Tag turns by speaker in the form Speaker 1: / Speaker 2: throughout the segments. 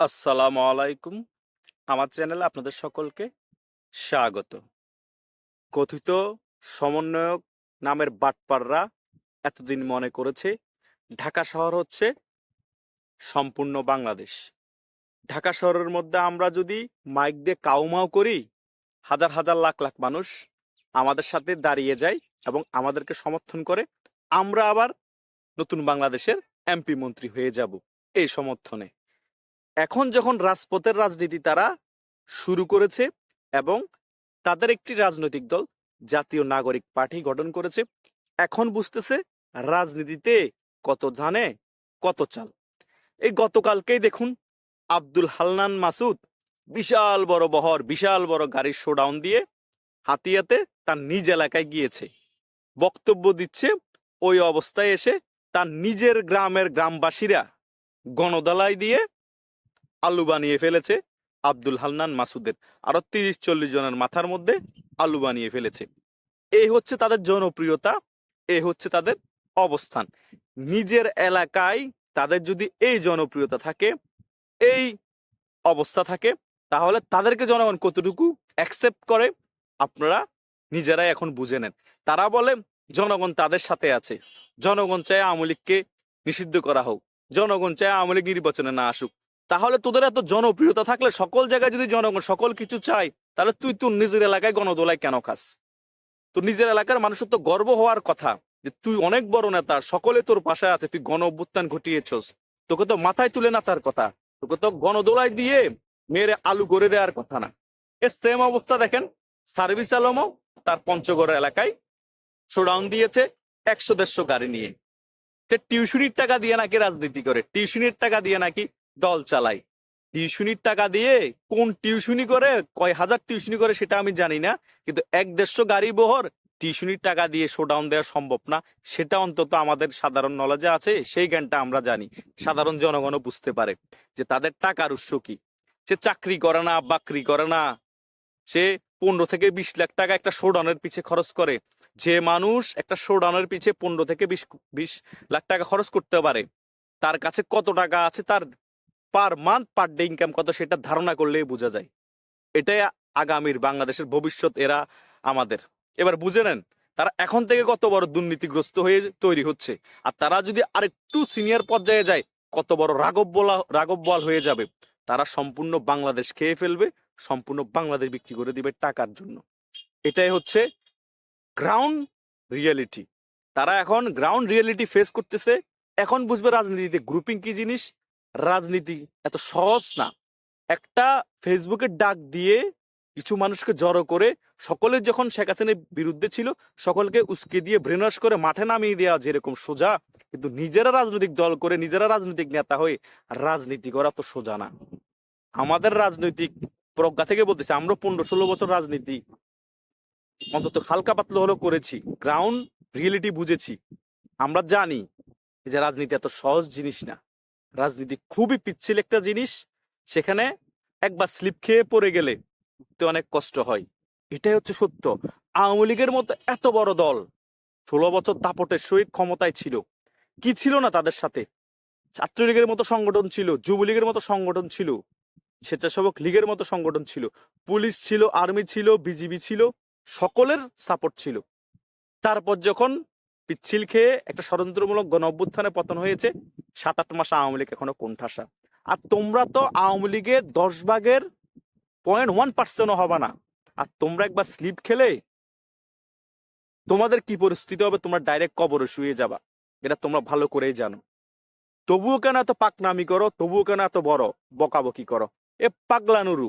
Speaker 1: আসসালামু আলাইকুম। আমার চ্যানেলে আপনাদের সকলকে স্বাগত। কথিত সমন্বয়ক নামের বাটপাররা এতদিন মনে করেছে, ঢাকা শহর হচ্ছে সম্পূর্ণ বাংলাদেশ। ঢাকা শহরের মধ্যে আমরা যদি মাইক দিয়ে কাউমাও করি, হাজার হাজার লাখ লাখ মানুষ আমাদের সাথে দাঁড়িয়ে যায় এবং আমাদেরকে সমর্থন করে, আমরা আবার নতুন বাংলাদেশের এমপি মন্ত্রী হয়ে যাব এই সমর্থনে। এখন যখন রাজপথের রাজনীতি তারা শুরু করেছে এবং তাদের একটি রাজনৈতিক দল, জাতীয় নাগরিক পার্টি গঠন করেছে, এখন বুঝতেছে রাজনীতিতে কত ধানে, কত চাল। এই গতকালকেই দেখুন আব্দুল হালনান মাসুদ বিশাল বড় বহর, বিশাল বড় গাড়ির শোডাউন দিয়ে হাতিয়াতে তার নিজ এলাকায় গিয়েছে। বক্তব্য দিচ্ছে ওই অবস্থায় এসে তার নিজের গ্রামের গ্রামবাসীরা গণদালাই দিয়ে আলু বানিয়ে ফেলেছে আব্দুল হান্নান মাসুদের। আরও তিরিশ চল্লিশ জনের মাথার মধ্যে আলু বানিয়ে ফেলেছে। এই হচ্ছে তাদের জনপ্রিয়তা এই হচ্ছে তাদের অবস্থান। নিজের এলাকায় তাদের যদি এই জনপ্রিয়তা থাকে, এই অবস্থা থাকে, তাহলে তাদেরকে জনগণ কতটুকু অ্যাকসেপ্ট করে, আপনারা নিজেরাই এখন বুঝে নেন। তারা বলে, জনগণ তাদের সাথে আছে। জনগণ চায় আওয়ামী লীগকে নিষিদ্ধ করা হোক। জনগণ চায় আওয়ামী লীগ নির্বাচনে না আসুক। তাহলে তোদের এত জনপ্রিয়তা থাকলে সকল জায়গায় যদি জনগণ সকল কিছু চায় তাহলে তুই তোর নিজের এলাকায় গণদোলায় কেন খাস? তোর নিজের এলাকার মানুষের তো গর্ব হওয়ার কথা যে তুই অনেক বড় নেতা, সকলে তোর পাশে আছে, তুই গণ অভ্যুত্থান ঘটিয়েছস। তোকে তো মাথায় তুলে নাচার কথা, তোকে তো গণদোলায় দিয়ে মেয়েরে আলু গড়ে দেওয়ার কথা না। এর সেম অবস্থা দেখেন সার্ভিস আলমও তার পঞ্চগড় এলাকায় শোডাউন দিয়েছে একশো দেড়শো গাড়ি নিয়ে। টিউশনির টাকা দিয়ে নাকি রাজনীতি করে, টিউশনির টাকা দিয়ে নাকি দল চালায় টিউশনির টাকা দিয়ে কোন টিউশনি করে, কয় হাজার টিউশনি করে সেটা আমি জানি না। কিন্তু এক দেড়শো গাড়ি বহর টিউশনির টাকা দিয়ে শোডাউন দেওয়া সম্ভব না। সেটা অন্তত আমাদের সাধারণ নলেজে আছে, সেই জ্ঞানটা আমরা জানি। সাধারণ জনগণও বুঝতে পারে যে তাদের টাকার উৎস কি। সে চাকরি করে না, বাকরি করে না, সে পনেরো থেকে বিশ লাখ টাকা একটা শোডাউনের পিছে খরচ করে। যে মানুষ একটা শোডাউনের পিছে পনেরো থেকে বিশ বিশ লাখ টাকা খরচ করতে পারে, তার কাছে কত টাকা আছে তার per month, per day income কত সেটা ধারণা করলেই বোঝা যায়। এটাই আগামীর বাংলাদেশের ভবিষ্যৎ এরা আমাদের। এবার বুঝে নেন, তারা এখন থেকে কত বড় দুর্নীতিগ্রস্ত হয়ে তৈরি হচ্ছে। আর তারা যদি আরেকটু সিনিয়র পর্যায়ে যায়, কত বড় রাগব বলা রাগব বল হয়ে যাবে। তারা সম্পূর্ণ বাংলাদেশ খেয়ে ফেলবে, সম্পূর্ণ বাংলাদেশ বিক্রি করে দিবে টাকার জন্য। এটাই হচ্ছে গ্রাউন্ড রিয়েলিটি তারা এখন গ্রাউন্ড রিয়েলিটি ফেস করতেছে। এখন বুঝবে রাজনীতিতে গ্রুপিং কি জিনিস রাজনীতি এত সহজ না। একটা ফেসবুকের ডাক দিয়ে কিছু মানুষকে জড়ো করে সকলে যখন শেখ হাসিনার বিরুদ্ধে ছিল, সকলকে উস্কে দিয়ে ব্রেনওয়াশ করে মাঠে নামিয়ে দেওয়া যেরকম সোজা, কিন্তু নিজেরা রাজনৈতিক দল করে নিজেরা রাজনৈতিক নেতা হয়ে রাজনীতি করা তো সোজা না। আমাদের রাজনৈতিক প্রজ্ঞা থেকে বলতেছি, আমরা পনেরো ষোলো বছর রাজনীতি অন্তত হালকা পাতলা হলেও করেছি গ্রাউন্ড রিয়েলিটি বুঝেছি। আমরা জানি যে রাজনীতি এত সহজ জিনিস না। রাজনীতি খুবই পিচ্ছিল একটা জিনিস, সেখানে একবার স্লিপ খেয়ে পড়ে গেলে উঠতে অনেক কষ্ট হয়। এটাই হচ্ছে সত্য। আওয়ামী লীগের মতো এত বড় দল ষোলো বছর দাপটের সহিত ক্ষমতায় ছিল। কি ছিল না তাদের সাথে? ছাত্রলীগের মতো সংগঠন ছিল, যুবলীগের মতো সংগঠন ছিল, স্বেচ্ছাসেবক লীগের মতো সংগঠন ছিল, পুলিশ ছিল, আর্মি ছিল, বিজিবি ছিল, সকলের সাপোর্ট ছিল। তারপর যখন পিচ্ছিল খেয়ে একটা ষড়যন্ত্রমূলক গণ অভ্যুত্থানে পতন হয়েছে। সাত আট মাস আওয়ামী লীগ এখনও কোণঠাসা। আর তোমরা তো আওয়ামী লীগের দশ ভাগের পয়েন্ট ওয়ান পার্সেন্টও হবে না। আর তোমরা একবার স্লিপ খেলে তোমাদের কি পরিস্থিতি হবে? তোমরা ডাইরেক্ট কবরে শুয়ে যাবা। এটা তোমরা ভালো করেই জানো। তবুও কেন এত পাকনামি করো? তবুও কেন এত বড় বকাবকি করো? এ পাগলানুরু।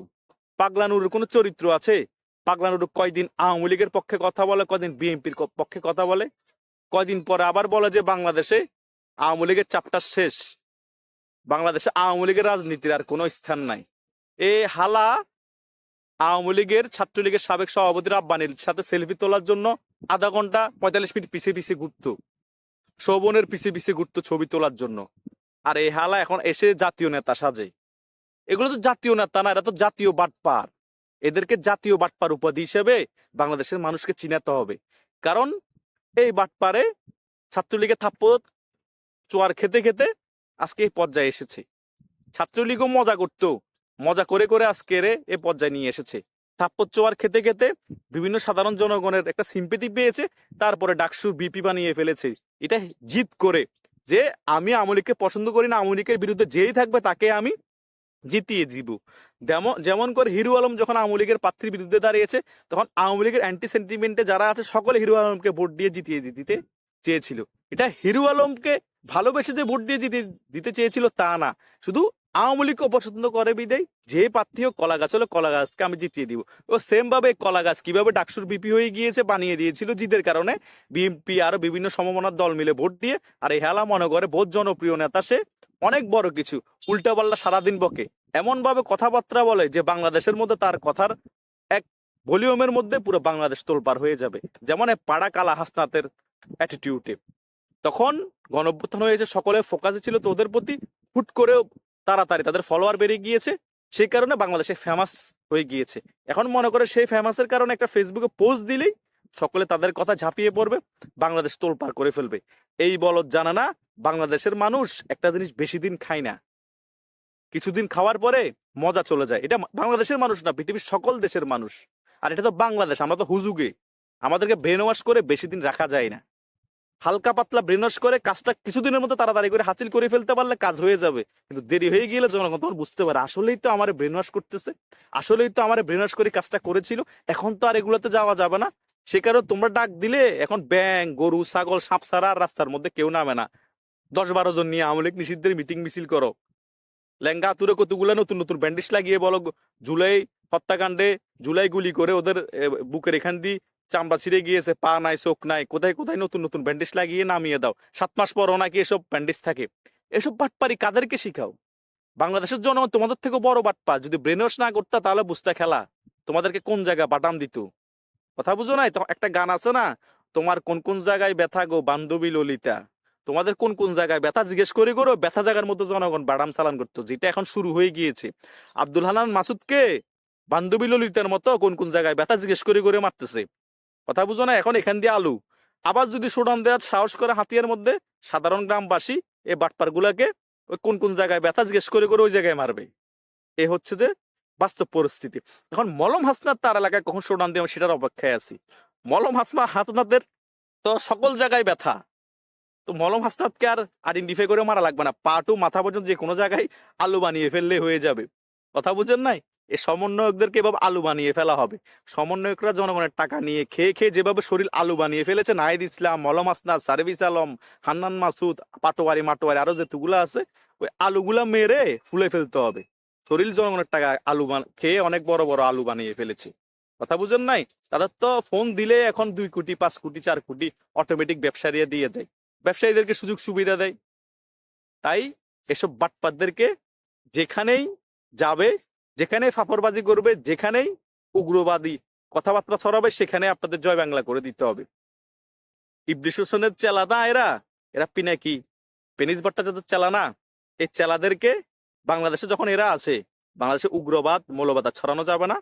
Speaker 1: পাগলানুরুর কোনো চরিত্র আছে? পাগলানুরু কয়দিন আওয়ামী লীগের পক্ষে কথা বলে, কয়দিন বিএনপির পক্ষে কথা বলে? কয়দিন পরে আবার বলে যে বাংলাদেশে আওয়ামী লীগের চাপটা শেষ। বাংলাদেশে আওয়ামী লীগের রাজনীতির আর কোনো স্থান নাই। এ হালা আওয়ামী লীগের ছাত্রলীগের সাবেক সভাপতি রাব্বানির সাথে সেলফি তোলার জন্য আধা ঘণ্টা পঁয়তাল্লিশ মিনিট পিছিয়ে পিছিয়ে ঘুরতো। শোভনের পিছিয়ে পিছিয়ে ঘুরতো ছবি তোলার জন্য। আর এই হালা এখন এসে জাতীয় নেতা সাজে। এগুলো তো জাতীয় নেতা না, এরা তো জাতীয় বাটপার। এদেরকে জাতীয় বাটপার উপাধি হিসেবে বাংলাদেশের মানুষকে চিনাতে হবে। কারণ এই বাটপারে ছাত্রলীগের থাপ্পড় চোয়ার খেতে খেতে আজকে এই পর্যায়ে এসেছে। ছাত্রলীগও মজা করতো। মজা করে করে আজকে রে এ পর্যায়ে নিয়ে এসেছে। থাপ্পড় চোয়ার খেতে খেতে বিভিন্ন সাধারণ জনগণের একটা সিম্পেথি পেয়েছে, তারপরে ডাকসুর বিপি বানিয়ে ফেলেছে। এটা জিত করে যে আমি আমলিককে পছন্দ করি না আমলিকের বিরুদ্ধে যেই থাকবে তাকে আমি জিতিয়ে দিব। যেমন করে হিরু আলম যখন আওয়ামী লীগের প্রার্থীর বিরুদ্ধে দাঁড়িয়েছে, তখন আওয়ামী লীগের অ্যান্টি সেন্টিমেন্টে যারা আছে, সকলে হিরু আলমকে ভোট দিয়ে জিতিয়ে দিতে চেয়েছিল। এটা হিরু আলমকে ভালোবেসে যে ভোট দিয়ে জিতে, দিতে চেয়েছিল তা না। শুধু আওয়ামী লীগকে অপছন্দ করে বিদেয়, যে প্রার্থী হোক কলা গাছ হলো কলা গাছকে আমি জিতিয়ে দিব। ও সেমভাবে কলা গাছ কীভাবে ডাকসুর বিপি হয়ে গিয়েছে বানিয়ে দিয়েছিল জিদের কারণে। বিএনপি আরও বিভিন্ন সমমনার দল মিলে ভোট দিয়ে, আর এই হেলা মনে করে বহুত জনপ্রিয় নেতা সে। অনেক বড় কিছু। উল্টাপাল্টা সারাদিন বকে। এমনভাবে কথাবার্তা বলে যে বাংলাদেশের মধ্যে তার কথার এক ভলিউমের মধ্যে পুরো বাংলাদেশ তোলপার হয়ে যাবে। যেমন পাড়া কালা হাসনাতের অ্যাটিটিউডে তখন গণঅভ্যুত্থান হয়েছে সকলে ফোকাসে ছিল তো ওদের প্রতি। হুট করে তাড়াতাড়ি তাদের ফলোয়ার বেড়ে গিয়েছে। সেই কারণে বাংলাদেশে ফেমাস হয়ে গিয়েছে। এখন মনে করে সেই ফেমাসের কারণে একটা ফেসবুকে পোস্ট দিলেই সকলে তাদের কথা ঝাঁপিয়ে পড়বে, বাংলাদেশ তোলপার করে ফেলবে। এই বলদ জানা না বাংলাদেশের মানুষ একটা জিনিস বেশি দিন খায় না। কিছুদিন খাওয়ার পরে মজা চলে যায়। এটা বাংলাদেশের মানুষ না, পৃথিবীর সকল দেশের মানুষ। আর এটা তো বাংলাদেশ, আমরা তো হুজুগে। আমাদেরকে ব্রেন ওয়াশ করে বেশি দিন রাখা যায় না। হালকা পাতলা ব্রেন ওয়াশ করে কাজটা কিছুদিনের মধ্যে তাড়াতাড়ি করে হাসিল করে ফেলতে পারলে কাজ হয়ে যাবে। কিন্তু দেরি হয়ে গেলে জনগণ তখন বুঝতে পারে, আসলেই তো আমার ব্রেন ওয়াশ করতেছে, আসলেই তো আমার ব্রেন ওয়াশ করে কাজটা করেছিল। এখন তো আর এগুলোতে যাওয়া যাবে না। সে কারণে তোমরা ডাক দিলে এখন ব্যাং গরু, ছাগল, সাপ সারা রাস্তার মধ্যে কেউ নামে না। দশ বারো জন নিয়ে আমলিক নিষিদ্ধের মিটিং মিছিল করো। লেঙ্গা তুরে কতগুলো নতুন নতুন ব্যান্ডেজ লাগিয়ে বলো জুলাই হত্যাকাণ্ডে জুলাই গুলি করে ওদের বুকের এখান দিয়ে চামড়া ছিঁড়ে গিয়েছে, পা নাই, চোখ নাই। কোথায় কোথায় নতুন নতুন ব্যান্ডিশ লাগিয়ে নামিয়ে দাও? সাত মাস পরও নাকি এসব ব্যান্ডিশ থাকে। এসব বাটপারি কাদেরকে শিখাও? বাংলাদেশের জনগণ তোমাদের থেকে বড় বাটপা। যদি ব্রেন ওয়াশ না করতা তাহলে বুঝতে খেলা। তোমাদেরকে কোন জায়গায় বাটাম দিত? কথা বুঝো নাই? একটা গান আছে না? তোমার কোন কোন জায়গায় ব্যথা গো বান্ধবী ললিতা? তোমাদের কোন কোন জায়গায় ব্যথা? জিজ্ঞেস করে করো ব্যথা জায়গার মধ্যে জনগণ বাদাম চালান করতো, যেটা এখন শুরু হয়ে গিয়েছে। আব্দুল হানান মাসুদকে বান্ধবী ললিতার মতো কোন কোন জায়গায় ব্যথা? জিজ্ঞেস করে করে মারতেছে। কথা বুঝো না, এখন এখান দিয়ে আলু। আবার যদি সোডান দেওয়ার সাহস করে হাতিয়ার মধ্যে, সাধারণ গ্রামবাসী এই বাটপার গুলাকে ওই কোন কোন জায়গায় ব্যথা? জিজ্ঞেস করে করে ওই জায়গায় মারবে। এ হচ্ছে যে বাস্তব পরিস্থিতি। এখন মলম হাসনার তার এলাকায় কখন সোডান দিয়ে সেটার অপেক্ষায় আছি। মলম হাসনা হাসনাদের তো সকল জায়গায় ব্যথা। তো মলম হাসনাতকে আর আইডেন্টিফাই করে মারা লাগবে না। পা টু মাথা পর্যন্ত যে কোনো জায়গায় আলু বানিয়ে ফেললে হয়ে যাবে। কথা বুঝেন নাই? এই সমন্বয়কদেরকে এভাবে আলু বানিয়ে ফেলা হবে। সমন্বয়করা জনগণের টাকা নিয়ে খেয়ে খেয়ে যেভাবে শরীর আলু বানিয়ে ফেলেছে, নাহিদ ইসলাম, মলম আসনাদ সার্ভিস আলম, হান্নান মাসুদ, পাটোয়ারি মাটোয়ারি আরও যেতুগুলো আছে, ওই আলুগুলা মেরে ফুলে ফেলতে হবে। শরীর জনগণের টাকা আলু খেয়ে অনেক বড় বড় আলু বানিয়ে ফেলেছে। কথা বুঝেন নাই? তাদের তো ফোন দিলে এখন দুই কোটি, পাঁচ কোটি, চার কোটি অটোমেটিক ব্যবসায়ীরা দিয়ে দেয়। ব্যবসায়ীদেরকে সুযোগ সুবিধা দেয়। তাই এসব বাটপাতদেরকে যেখানেই যাবে যেখানে ফাপড়বাজি করবে, যেখানেই উগ্রবাদী কথাবার্তা ছড়াবে, সেখানে আপনাদের জয় বাংলা করে দিতে হবে। ইবলিশ হোসেনের চেলা না এরা? এরা পিনাকি। পেনিস ভট্টাচার্যের চেলা না? এই চেলাদেরকে বাংলাদেশে যখন এরা আছে বাংলাদেশে উগ্রবাদ, মৌলবাদ ছড়ানো যাবে না।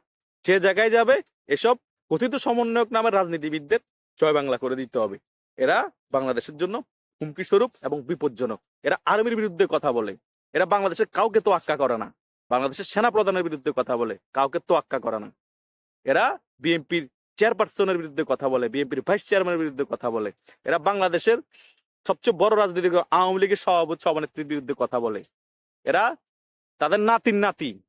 Speaker 1: যে জায়গায় যাবে, এসব কথিত সমন্বয়ক নামের রাজনীতিবিদদের জয় বাংলা করে দিতে হবে। এরা বাংলাদেশের জন্য হুমকি স্বরূপ এবং বিপজ্জনক। এরা আর্মির বিরুদ্ধে কথা বলে। এরা বাংলাদেশের কাউকে তো আক্কা করে না। বাংলাদেশের সেনা প্রধানের বিরুদ্ধে কথা বলে, কাউকে তো আক্কা করে না। এরা বিএনপির চেয়ারপারসনের বিরুদ্ধে কথা বলে, বিএনপির ভাইস চেয়ারম্যানের বিরুদ্ধে কথা বলে। এরা বাংলাদেশের সবচেয়ে বড় রাজনৈতিক আওয়ামী লীগের সভাপতি, সভানেত্রীর বিরুদ্ধে কথা বলে। এরা তাদের নাতির নাতি।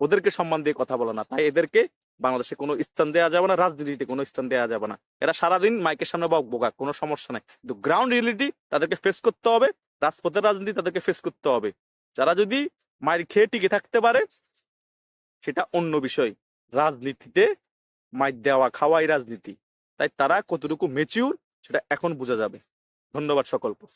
Speaker 1: ওদেরকে সম্মান দিয়ে কথা বলে না। তাই এদেরকে বাংলাদেশে কোনো স্থান দেওয়া যাবে না, রাজনীতিতে কোনো স্থান দেওয়া যাবে না। এরা সারাদিন মাইকের সামনে বক বোকা, কোনো সমস্যা নাই। কিন্তু গ্রাউন্ড রিয়েলিটি তাদেরকে ফেস করতে হবে, রাজপথের রাজনীতি তাদেরকে ফেস করতে হবে। যারা যদি মায়ের খেয়ে টিকে থাকতে পারে, সেটা অন্য বিষয়। রাজনীতিতে মাইর দেওয়া খাওয়াই রাজনীতি। তাই তারা কতটুকু মেচিউর সেটা এখন বোঝা যাবে। ধন্যবাদ সকলকে।